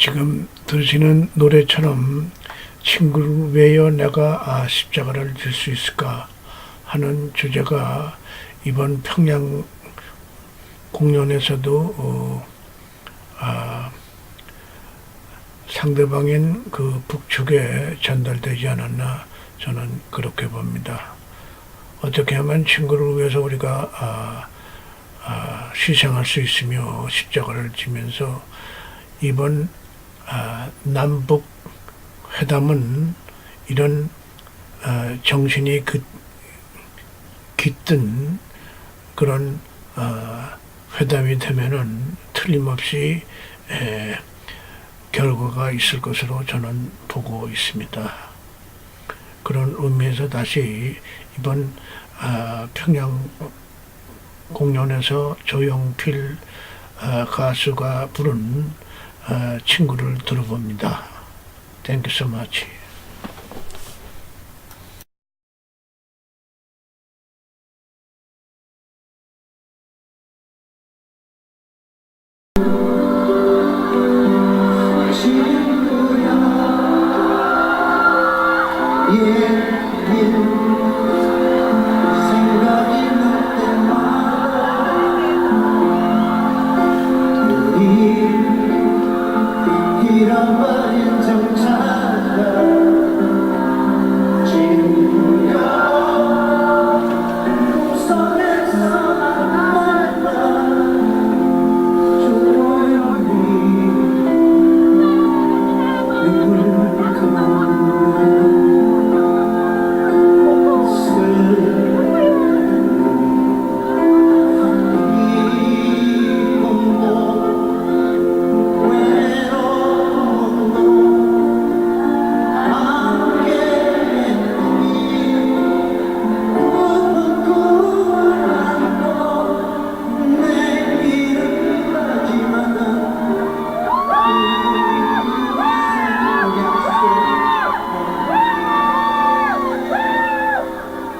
지금 들으시는 노래처럼 친구를 왜여 내가 아, 십자가를 질 수 있을까 하는 주제가 이번 평양 공연에서도 어, 아, 상대방인 그 북측에 전달되지 않았나 저는 그렇게 봅니다. 어떻게 하면 친구를 위해서 우리가 아, 아, 희생할 수 있으며 십자가를 지면서 이번 아, 남북 회담은 이런 아, 정신이 그, 깃든 그런 아, 회담이 되면은 틀림없이 에, 결과가 있을 것으로 저는 보고 있습니다. 그런 의미에서 다시 이번 아, 평양 공연에서 조용필 아, 가수가 부른 아, 친구를 들어봅니다. Thank you so much. 생각 잃어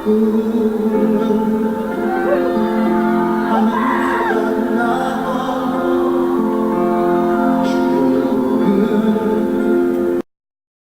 Ooh.